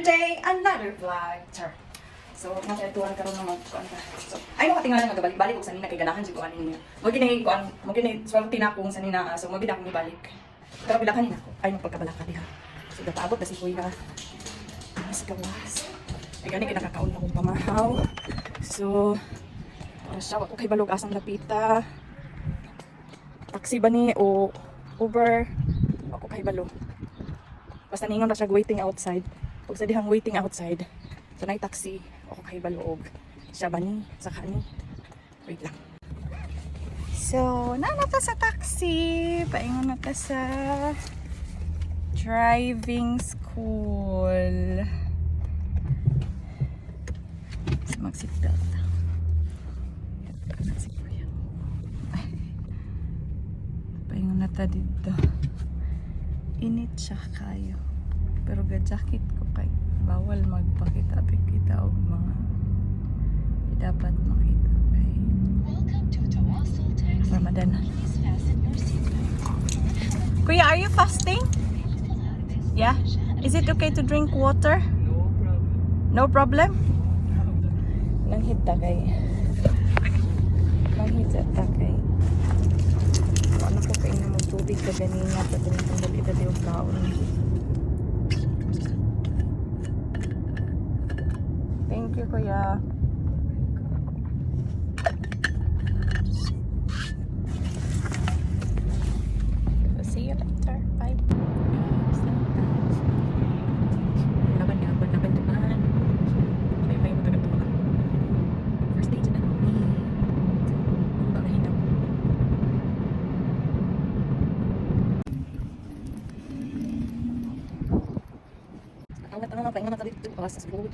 another day, another vlog. Char. So, nakatuan karon ng mga ka. So, ay mo katingalan nga balik-balik og sanina kay ganahan jud ko niya. Mo gini kuan, mo gini swerte na akong sanina ah, so mo gid akong ibalik. Pero bila kanina ko, ay mo pagkabalaka diha. So, dapaabot na si Kuya. Mas gawas. Ay gani kinakakaon akong pamahaw. So, para siya, ako kay balog asang lapita. Taxi ba ni o Uber? Ako kay balog. Basta ningon ra siya waiting outside. Pag sa dihang waiting outside, so nay taxi, ako kay balog. Siya ba ni? Sa kani? Wait lang. So, na na ta sa taxi. Paingon na ta sa driving school. So, mag-seatbelt. Paingon na ta dito. Init siya kayo. Pero ga-jacket ko kay bawal magpakita kita og mga di dapat makita kay Ramadan. Kuya, are you fasting? Yeah? Is it okay to drink water? No problem. Langhit ta kay. Langhit sa ta kay. Ano ko kay na tubig ka ganina pa din kung dali dali og kaon. You, kuya. See you later. Bye. Ang nga, pahinga na dito. Sa sulod.